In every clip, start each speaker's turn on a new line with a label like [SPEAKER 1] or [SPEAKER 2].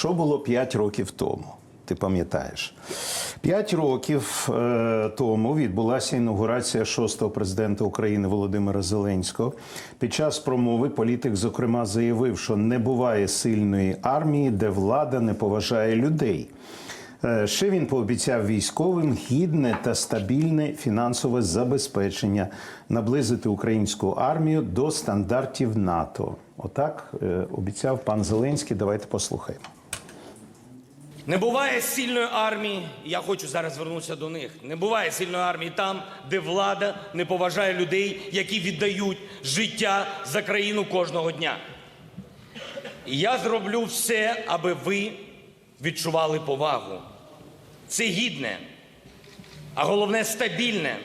[SPEAKER 1] Що було 5 років тому? Ти пам'ятаєш? П'ять років е, тому відбулася інаугурація шостого президента України Володимира Зеленського. Під час промови політик, зокрема, заявив, що не буває сильної армії, де влада не поважає людей. Е, Ще він пообіцяв військовим гідне та стабільне фінансове забезпечення, наблизити українську армію до стандартів НАТО. Отак е, обіцяв пан Зеленський. Давайте послухаємо.
[SPEAKER 2] Не буває сильної армії, я хочу зараз звернутися до них. Не буває сильної армії там, де влада не поважає людей, які віддають життя за країну кожного дня. І я зроблю все, аби ви відчували повагу. Це гідне, а головне стабільне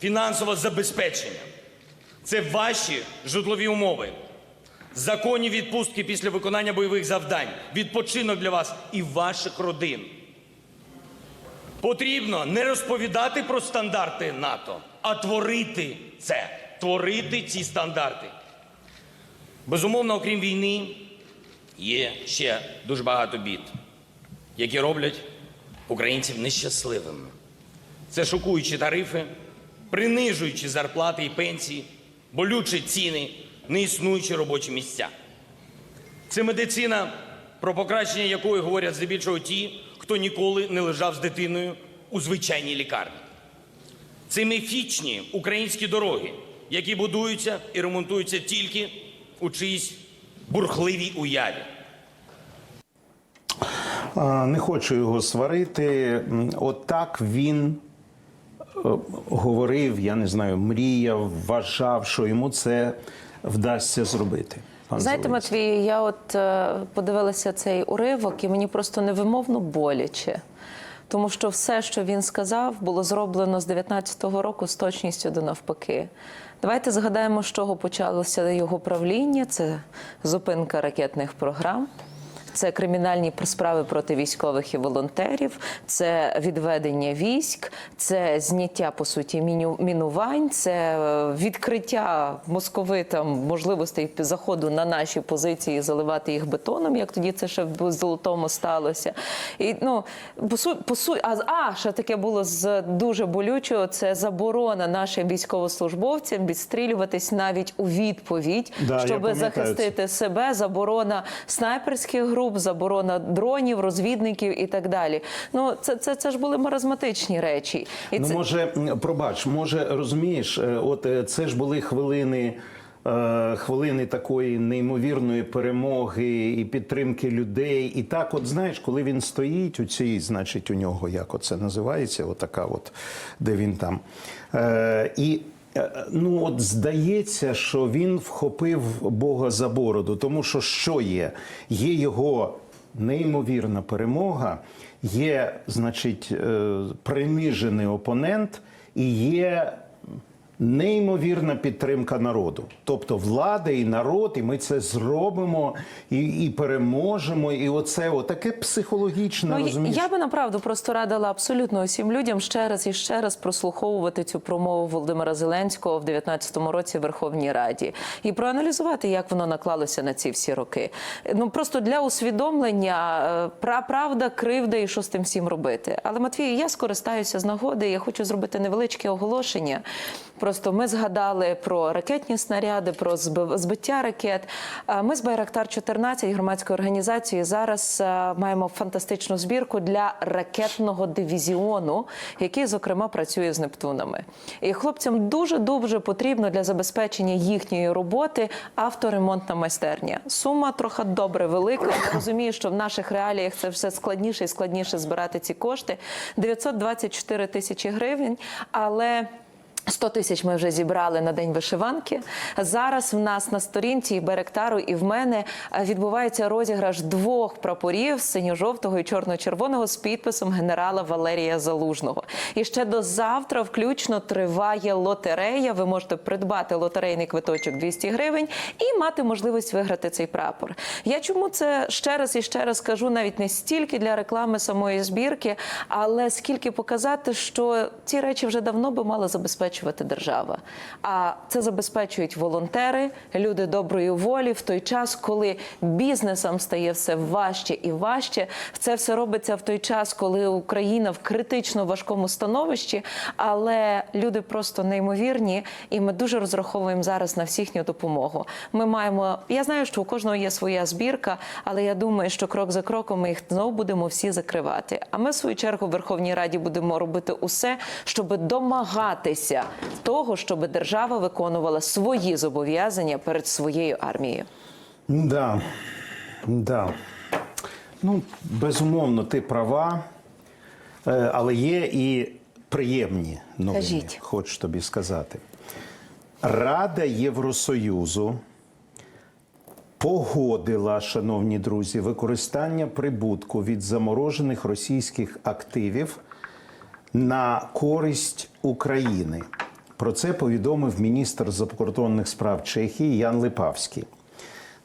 [SPEAKER 2] фінансове забезпечення. Це ваші житлові умови. Законні відпустки після виконання бойових завдань, відпочинок для вас і ваших родин. Потрібно не розповідати про стандарти НАТО, а творити це, творити ці стандарти. Безумовно, окрім війни, є ще дуже багато бід, які роблять українців нещасливими. Це шокуючі тарифи, принижуючі зарплати і пенсії, болючі ціни, неіснуючі робочі місця. Це медицина, про покращення якої говорять здебільшого ті, хто ніколи не лежав з дитиною у звичайній лікарні. Це міфічні українські дороги, які будуються і ремонтуються тільки у чиїсь бурхливій уяві.
[SPEAKER 1] Не хочу його сварити. Отак він е, говорив, я не знаю, мріяв, вважав, що йому це вдасться зробити.
[SPEAKER 3] Знаєте, Матвію, я от е, подивилася цей уривок, і мені просто невимовно боляче. Тому що все, що він сказав, було зроблено з 19-го року з точністю до навпаки. Давайте згадаємо, з чого почалося його правління: це зупинка ракетних програм. Це кримінальні справи проти військових і волонтерів, це відведення військ, це зняття по суті мінувань, це е, відкриття московитам можливостей заходу на наші позиції, заливати їх бетоном, як тоді це ще в золотому сталося. І ну по су, по су, а, а ще таке було з дуже болючого. Це заборона нашим військовослужбовцям відстрілюватись навіть у відповідь,
[SPEAKER 1] Да,
[SPEAKER 3] щоб захистити себе, заборона снайперських груп, заборона дронів, розвідників і так далі. Ну це, це, це ж були маразматичні речі. І
[SPEAKER 1] Ну,
[SPEAKER 3] це
[SPEAKER 1] може, пробач, може, розумієш, е, от е, це ж були хвилини. е, Хвилини такої неймовірної перемоги і підтримки людей. І так, от знаєш, коли він стоїть у цій, значить, у нього як оце називається, отака, от, де він там. Е, і ну, от здається, що він вхопив Бога за бороду, тому що що є? Є його неймовірна перемога, є, значить, е, принижений опонент і є неймовірна підтримка народу. Тобто влада і народ, і ми це зробимо і, і переможемо. І оце отаке психологічне
[SPEAKER 3] Ну,
[SPEAKER 1] розумієш.
[SPEAKER 3] я би направду просто радила абсолютно усім людям ще раз і ще раз прослуховувати цю промову Володимира Зеленського в 19-му році в Верховній Раді і проаналізувати, як воно наклалося на ці всі роки. Ну просто для усвідомлення е, пра- правда, кривда і що з тим всім робити. Але Матвій, я скористаюся з нагоди. Я хочу зробити невеличке оголошення. Просто ми згадали про ракетні снаряди, про збиття ракет. Ми з Байрактар 14 громадської організації зараз е, маємо фантастичну збірку для ракетного дивізіону, який, зокрема, працює з Нептунами. І хлопцям дуже дуже потрібно для забезпечення їхньої роботи авторемонтна майстерня. Сума трохи добре велика. Розумію, що в наших реаліях це все складніше і складніше збирати ці кошти. 924 тисячі гривень, але 100 тисяч ми вже зібрали на день вишиванки. Зараз в нас на сторінці і Беректару, і в мене відбувається розіграш двох прапорів синьо-жовтого і чорно-червоного з підписом генерала Валерія Залужного. І ще до завтра, включно, триває лотерея. Ви можете придбати лотерейний квиточок 200 гривень і мати можливість виграти цей прапор. Я чому це ще раз і ще раз кажу, навіть не стільки для реклами самої збірки, але скільки показати, що ці речі вже давно би мали забезпечити забезпечувати держава. А це забезпечують волонтери, люди доброї волі в той час, коли бізнесам стає все важче і важче. Це все робиться в той час, коли Україна в критично важкому становищі, але люди просто неймовірні, і ми дуже розраховуємо зараз на всіхню допомогу. Ми маємо. Я знаю, що у кожного є своя збірка, але я думаю, що крок за кроком ми їх знову будемо всі закривати. А ми в свою чергу в Верховній Раді будемо робити усе, щоб домагатися того, щоб держава виконувала свої зобов'язання перед своєю армією.
[SPEAKER 1] Да, да. Ну, безумовно, ти права, Е, але є і приємні новини,
[SPEAKER 3] Кажіть.
[SPEAKER 1] хочу тобі сказати. Рада Євросоюзу погодила, шановні друзі, використання прибутку від заморожених російських активів на користь України. Про це повідомив міністр закордонних справ Чехії Ян Липавський.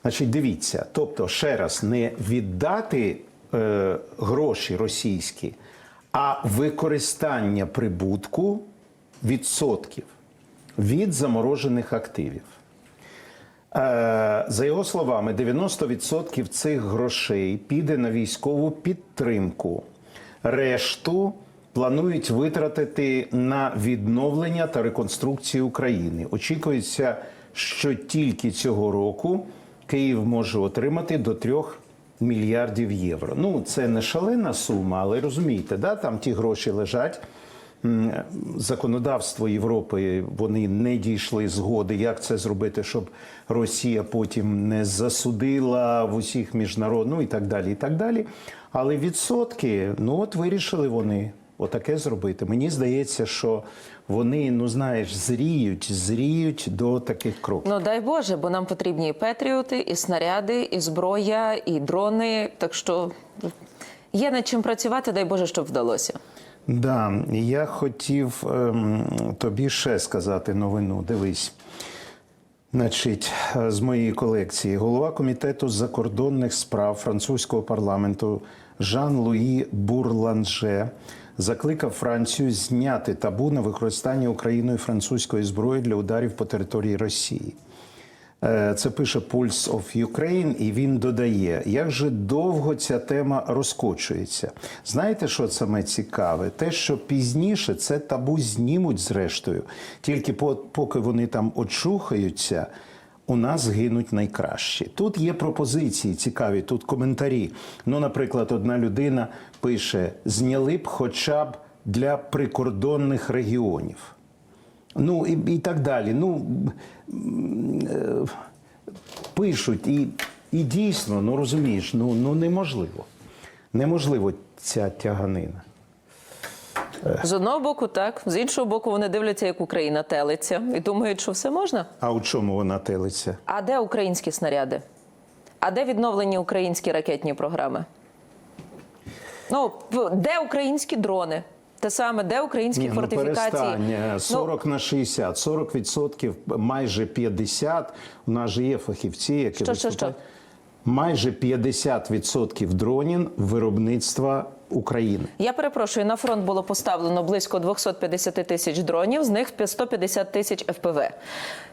[SPEAKER 1] Значить, дивіться, тобто, ще раз, не віддати е, гроші російські, а використання прибутку відсотків від заморожених активів. Е, За його словами, 90% цих грошей піде на військову підтримку. Решту планують витратити на відновлення та реконструкцію України. Очікується, що тільки цього року Київ може отримати до 3 мільярдів євро. Ну, це не шалена сума, але розумієте, да, там ті гроші лежать. Законодавство Європи вони не дійшли згоди, як це зробити, щоб Росія потім не засудила в усіх міжнародних, ну і так далі. і так далі. Але відсотки, ну от вирішили вони отаке зробити. Мені здається, що вони, ну знаєш, зріють, зріють до таких кроків.
[SPEAKER 3] Ну дай Боже, бо нам потрібні і петріоти, і снаряди, і зброя, і дрони. Так що є над чим працювати, дай Боже, щоб вдалося.
[SPEAKER 1] Да, я хотів ем, тобі ще сказати новину. Дивись. Значить, е, з моєї колекції голова комітету закордонних справ французького парламенту Жан-Луї Бурланже закликав Францію зняти табу на використання Україною французької зброї для ударів по території Росії. Е, Це пише Pulse of Ukraine, і він додає, як же довго ця тема розкочується. Знаєте, що саме цікаве? Те, що пізніше це табу знімуть зрештою, тільки поки вони там очухаються. У нас гинуть найкращі. Тут є пропозиції цікаві, тут коментарі. Ну, наприклад, одна людина пише: зняли б хоча б для прикордонних регіонів. Ну і, і так далі. Ну е, пишуть, і, і дійсно, ну розумієш, ну, ну неможливо. Неможливо ця тяганина.
[SPEAKER 3] З одного боку, так з іншого боку, вони дивляться, як Україна телиться, і думають, що все можна.
[SPEAKER 1] А у чому вона телиться?
[SPEAKER 3] А де українські снаряди? А де відновлені українські ракетні програми? Ну, де українські дрони? Те саме, де українські
[SPEAKER 1] Ні, ну,
[SPEAKER 3] фортифікації?
[SPEAKER 1] Е, 40 на 60, 40 відсотків, майже 50. У нас же є фахівці, які
[SPEAKER 3] Що, що,
[SPEAKER 1] виступають.
[SPEAKER 3] що?
[SPEAKER 1] Майже 50 відсотків дронів виробництва України.
[SPEAKER 3] Я перепрошую, на фронт було поставлено близько 250 тисяч дронів, з них 150 тисяч ФПВ.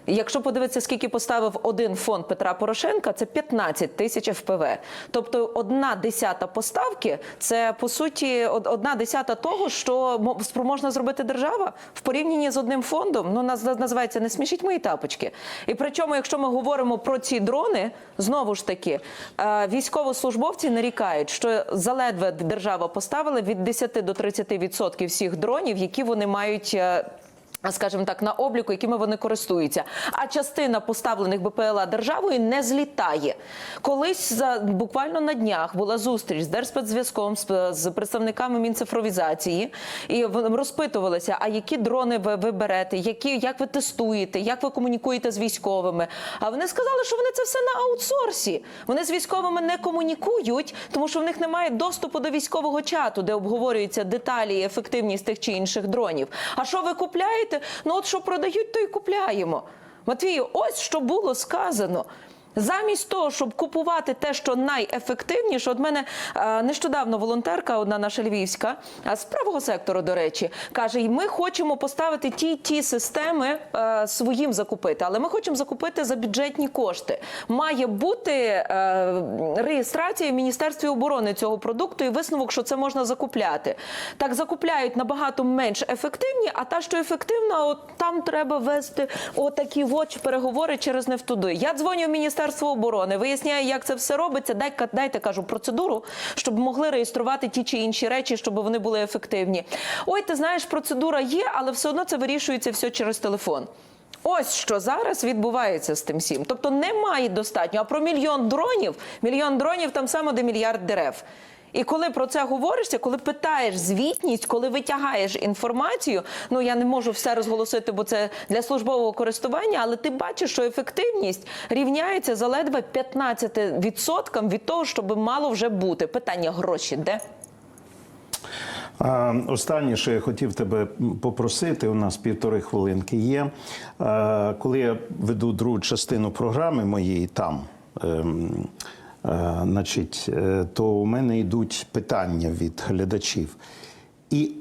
[SPEAKER 3] Якщо подивитися, скільки поставив один фонд Петра Порошенка, це 15 тисяч ФПВ. Тобто одна десята поставки це по суті одна десята того, що мо- спроможна зробити держава в порівнянні з одним фондом. Ну нас називається не смішіть мої тапочки. І причому, якщо ми говоримо про ці дрони, знову ж таки е, військовослужбовці нарікають, що заледве держава поставила від 10 до 30% всіх дронів, які вони мають. Скажімо так, на обліку, якими вони користуються, а частина поставлених БПЛА державою не злітає. Колись за буквально на днях була зустріч з Держспецзв'язком з, представниками Мінцифровізації, і розпитувалися, а які дрони ви, ви берете, які як ви тестуєте, як ви комунікуєте з військовими. А вони сказали, що вони це все на аутсорсі. Вони з військовими не комунікують, тому що в них немає доступу до військового чату, де обговорюються деталі і ефективність тих чи інших дронів. А що ви купляєте? Ну от що продають, то і купляємо. Матвію, ось що було сказано. Замість того, щоб купувати те, що найефективніше, от мене е, нещодавно волонтерка, одна наша львівська, а з правого сектору, до речі, каже: «І ми хочемо поставити ті ті системи е, своїм закупити, але ми хочемо закупити за бюджетні кошти. Має бути е, реєстрація в Міністерстві оборони цього продукту і висновок, що це можна закупляти. Так закупляють набагато менш ефективні, а та, що ефективна, от там треба вести отакі от переговори через не туди. Я дзвоню в Міністерство оборони, виясняє, як це все робиться. Дай дайте кажу процедуру, щоб могли реєструвати ті чи інші речі, щоб вони були ефективні. Ой, ти знаєш, процедура є, але все одно це вирішується все через телефон. Ось що зараз відбувається з тим всім. Тобто немає достатньо. А про мільйон дронів, мільйон дронів там саме де мільярд дерев. І коли про це говоришся, коли питаєш звітність, коли витягаєш інформацію, ну я не можу все розголосити, бо це для службового користування, але ти бачиш, що ефективність рівняється за ледве 15% від того, щоб мало вже бути. Питання гроші де?
[SPEAKER 1] Останнє, що я хотів тебе попросити, у нас півтори хвилинки є. Коли я веду другу частину програми моєї там, ем, значить, е, то у мене йдуть питання від глядачів. І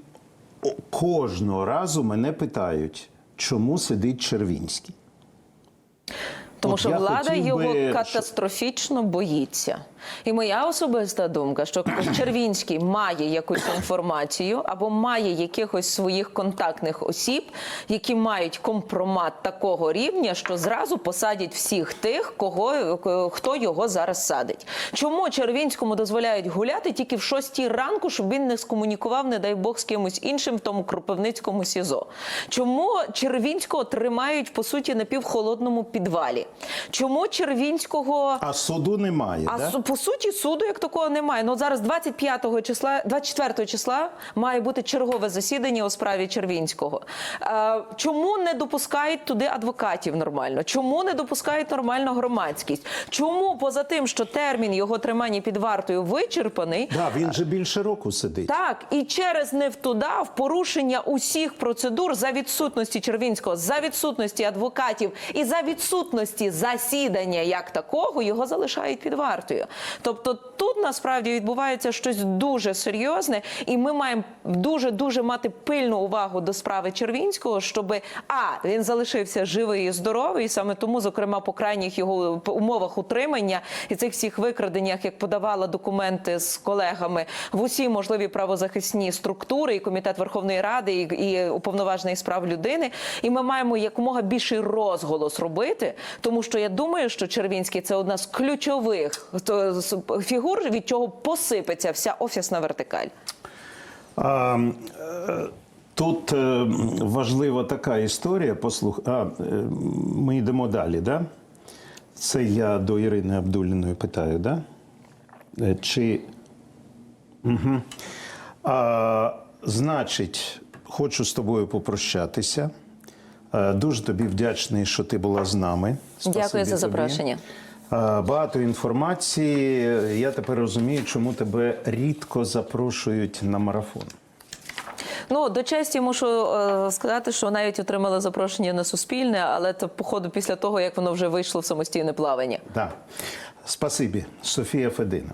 [SPEAKER 1] кожного разу мене питають, чому сидить Червінський.
[SPEAKER 3] Тому
[SPEAKER 1] От
[SPEAKER 3] що влада
[SPEAKER 1] би...
[SPEAKER 3] його катастрофічно боїться. І моя особиста думка, що Червінський має якусь інформацію або має якихось своїх контактних осіб, які мають компромат такого рівня, що зразу посадять всіх тих, кого хто його зараз садить. Чому Червінському дозволяють гуляти тільки в шостій ранку, щоб він не скомунікував, не дай Бог, з кимось іншим в тому Кропивницькому СІЗО? Чому Червінського тримають по суті на півхолодному підвалі? Чому Червінського
[SPEAKER 1] А суду немає.
[SPEAKER 3] а
[SPEAKER 1] да?
[SPEAKER 3] По суті суду як такого немає. Ну зараз 25 числа, 24 числа має бути чергове засідання у справі Червінського. Е, чому не допускають туди адвокатів нормально? Чому не допускають нормально громадськість? Чому поза тим, що термін його тримання під вартою вичерпаний?
[SPEAKER 1] Да, він же більше року сидить.
[SPEAKER 3] Так, і через невтуда в порушення усіх процедур за відсутності Червінського, за відсутності адвокатів і за відсутності засідання як такого його залишають під вартою. Тобто тут насправді відбувається щось дуже серйозне, і ми маємо дуже дуже мати пильну увагу до справи Червінського, щоб а він залишився живий і здоровий, і саме тому, зокрема, по крайніх його умовах утримання і цих всіх викраденнях, як подавала документи з колегами в усі можливі правозахисні структури, і комітет Верховної Ради, і, і уповноважений з прав людини. І ми маємо якомога більший розголос робити, тому що я думаю, що Червінський це одна з ключових фігур, від чого посипеться вся офісна вертикаль.
[SPEAKER 1] А, е, тут е, важлива така історія. Послух... А, е, ми йдемо далі, да? Це я до Ірини Абдуліної питаю, да? Чи. Угу. А, значить, хочу з тобою попрощатися. Дуже тобі вдячний, що ти була з нами.
[SPEAKER 3] Дякую за запрошення.
[SPEAKER 1] Е, Багато інформації. Я тепер розумію, чому тебе рідко запрошують на марафон.
[SPEAKER 3] Ну до честі мушу е, сказати, що навіть отримала запрошення на суспільне, але це походу після того, як воно вже вийшло в самостійне плавання.
[SPEAKER 1] Да. Спасибі, Софія Федина.